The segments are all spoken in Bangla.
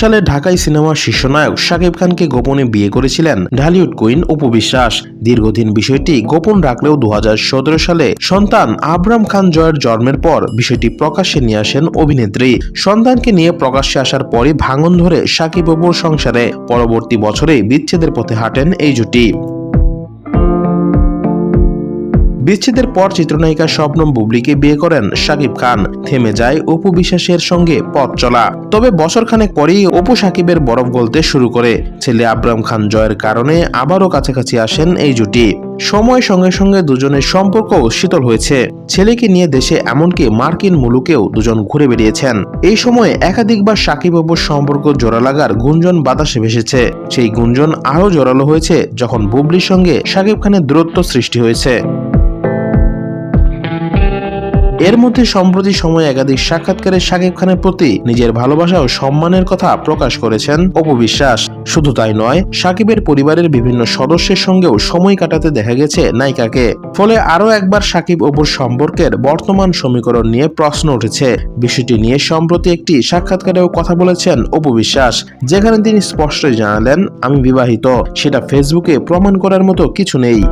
সালে ঢাকায় সিনেমার শীর্ষনায়ক শাকিব খানকে গোপনে বিয়ে করেছিলেন ঢালিউড কুইন অপু বিশ্বাস। দীর্ঘদিন বিষয়টি গোপন রাখলেও দু হাজার সতেরো সালে সন্তান আবরাম খান জয়ের জন্মের পর বিষয়টি প্রকাশ্যে নিয়ে আসেন অভিনেত্রী। সন্তানকে নিয়ে প্রকাশ্যে আসার পরে ভাঙন ধরে শাকিব অপুর সংসারে। পরবর্তী বছরে বিচ্ছেদের পথে হাঁটেন এই জুটি। বিচ্ছেদের পর চিত্রনায়িকা শবনম বুবলিকে বিয়ে করেন সাকিব খান। থেমে যায় অপু বিশ্বাসের সঙ্গে পথ চলা। তবে বছরখানেক পরেই অপু সাকিবের বরফ গলতে শুরু করে। ছেলে আবরাম খান জয়ের কারণে আবারও কাছাকাছি আসেন এই জুটি। সময়ের সঙ্গে সঙ্গে দুজনের সম্পর্ক শীতল হয়েছে। ছেলেকে নিয়ে দেশে এমনকি মার্কিন মুলুকেও দুজন ঘুরে বেরিয়েছেন এই সময়ে একাধিকবার সাকিব অপুর সম্পর্ক জোড়া লাগার গুঞ্জন বাতাসে ভেসেছে। সেই গুঞ্জন আরও জোরালো হয়েছে যখন বুবলির সঙ্গে সাকিব খানের দূরত্ব সৃষ্টি হয়েছে। এর মধ্যে সম্প্রতি সময়ে একাধিক সাক্ষাৎকারে শাকিব খানের প্রতি নিজের ভালোবাসা ও সম্মানের কথা প্রকাশ করেছেন অপু বিশ্বাস। শুধু তাই নয় সাকিবের পরিবারের বিভিন্ন সদস্যের সঙ্গেও সময় কাটাতে দেখা গেছে নায়িকাকে। ফলে আরও একবার সাকিব অপুর সম্পর্কের বর্তমান সমীকরণ নিয়ে প্রশ্ন উঠেছে। বিষয়টি নিয়ে সম্প্রতি একটি সাক্ষাৎকারেও কথা বলেছেন অপু বিশ্বাস, যেখানে তিনি স্পষ্টই জানালেন, আমি বিবাহিত, সেটা ফেসবুকে প্রমাণ করার মতো কিছু নেই।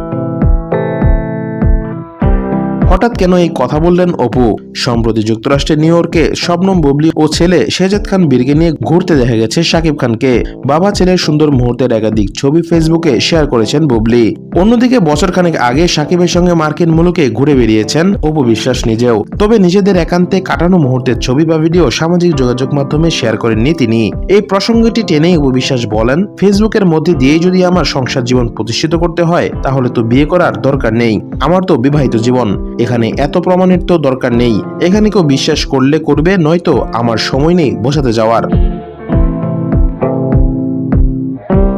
হঠাৎ কেন এই কথা বললেন অপু? সম্প্রতি যুক্তরাষ্ট্রের নিউ ইয়র্কে শবনম বুবলি ও ছেলে শেজাদ খান বীরকে নিয়ে ঘুরতে দেখা গেছে শাকিব খানকে। বাবা ছেলের সুন্দর মুহূর্তের একাধিক ছবি ফেসবুকে শেয়ার করেছেন বুবলি। অন্যদিকে বছরখানেক আগে সাকিবের সঙ্গে মার্কিন মুলুকে ঘুরে বেরিয়েছেন অপু বিশ্বাস নিজেও। তবে নিজেদের একান্তে কাটানো মুহূর্তের ছবি বা ভিডিও সামাজিক যোগাযোগ মাধ্যমে শেয়ার করেননি তিনি। এই প্রসঙ্গটি টেনেই অপু বিশ্বাস বলেন, ফেসবুকের মধ্যে দিয়েই যদি আমার সংসার জীবন প্রতিষ্ঠিত করতে হয়, তাহলে তো বিয়ে করার দরকার নেই। আমার তো বিবাহিত জীবন। এখানে এত প্রমাণের তো দরকার নেই। এখানে কেউ বিশ্বাস করলে করবে, নয়তো আমার সময় নেই বসাতে যাওয়ার।